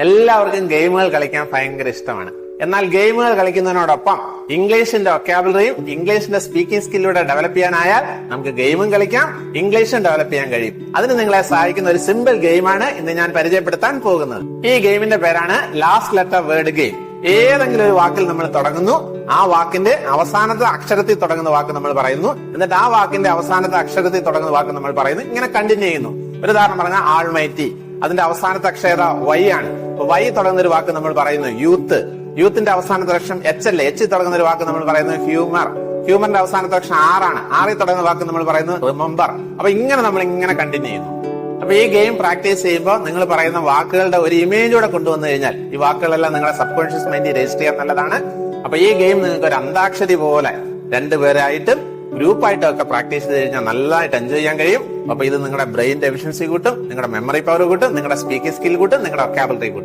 എല്ലാവർക്കും ഗെയിമുകൾ കളിക്കാൻ ഭയങ്കര ഇഷ്ടമാണ്. എന്നാൽ ഗെയിമുകൾ കളിക്കുന്നതിനോടൊപ്പം ഇംഗ്ലീഷിന്റെ ഒക്കാബിലറിയും ഇംഗ്ലീഷിന്റെ സ്പീക്കിംഗ് സ്കില്ലൂടെ ഡെവലപ്പ് ചെയ്യാനായാൽ നമുക്ക് ഗെയിമും കളിക്കാം ഇംഗ്ലീഷും ഡെവലപ്പ് ചെയ്യാൻ കഴിയും. അതിന് നിങ്ങളെ സഹായിക്കുന്ന ഒരു സിമ്പിൾ ഗെയിമാണ് ഇന്ന് ഞാൻ പരിചയപ്പെടുത്താൻ പോകുന്നത്. ഈ ഗെയിമിന്റെ പേരാണ് ലാസ്റ്റ് ലെറ്റർ വേർഡ് ഗെയിം ഏതെങ്കിലും ഒരു വാക്കിൽ നമ്മൾ തുടങ്ങുന്നു. ആ വാക്കിന്റെ അവസാനത്തെ അക്ഷരത്തിൽ തുടങ്ങുന്ന വാക്ക് നമ്മൾ പറയുന്നു. എന്നിട്ട് ആ വാക്കിന്റെ അവസാനത്തെ അക്ഷരത്തിൽ തുടങ്ങുന്ന വാക്ക് നമ്മൾ പറയുന്നു. ഇങ്ങനെ കണ്ടിന്യൂ ചെയ്യുന്നു. ഒരു ഉദാഹരണം പറഞ്ഞാൽ ആൾമൈറ്റി അതിന്റെ അവസാനത്തെ അക്ഷര വൈ ആണ്. വൈ തുടങ്ങുന്ന ഒരു വാക്ക് നമ്മൾ പറയുന്നു യൂത്ത് യൂത്തിന്റെ അവസാനത്തെ അക്ഷരം എച്ച് അല്ലേ? എച്ച് തുടങ്ങുന്ന ഒരു വാക്ക് നമ്മൾ പറയുന്നത് ഹ്യൂമർ ഹ്യൂമറിന്റെ അവസാനത്തെ അക്ഷരം ആറാണ് ആറിൽ തുടങ്ങുന്ന വാക്ക് നമ്മൾ പറയുന്നത് റിമെമ്പർ അപ്പൊ ഇങ്ങനെ നമ്മൾ ഇങ്ങനെ കണ്ടിന്യൂ ചെയ്യുന്നു. അപ്പൊ ഈ ഗെയിം പ്രാക്ടീസ് ചെയ്യുമ്പോൾ നിങ്ങൾ പറയുന്ന വാക്കുകളുടെ ഒരു ഇമേജ് കൂടെ കൊണ്ടുവന്നു കഴിഞ്ഞാൽ ഈ വാക്കുകളെല്ലാം നിങ്ങളുടെ സബ് കോൺഷ്യസ് മൈൻഡിൽ രജിസ്റ്റർ ചെയ്യാൻ നല്ലതാണ്. അപ്പൊ ഈ ഗെയിം നിങ്ങൾക്ക് ഒരു അന്താക്ഷരി പോലെ രണ്ടുപേരായിട്ടും ഗ്രൂപ്പായിട്ടും ഒക്കെ പ്രാക്ടീസ് ചെയ്ത് കഴിഞ്ഞാൽ നല്ലതായിട്ട് എൻജോയ് ചെയ്യാൻ കഴിയും. അപ്പൊ ഇത് നിങ്ങളുടെ ബ്രെയിൻ എഫിഷ്യൻസി കൂട്ടും നിങ്ങളുടെ മെമ്മറി പവർ കൂട്ടും നിങ്ങളുടെ സ്പീക്കിംഗ് സ്കിൽ കൂട്ടും നിങ്ങളുടെ അക്കാബിലിറ്റി കൂട്ടും.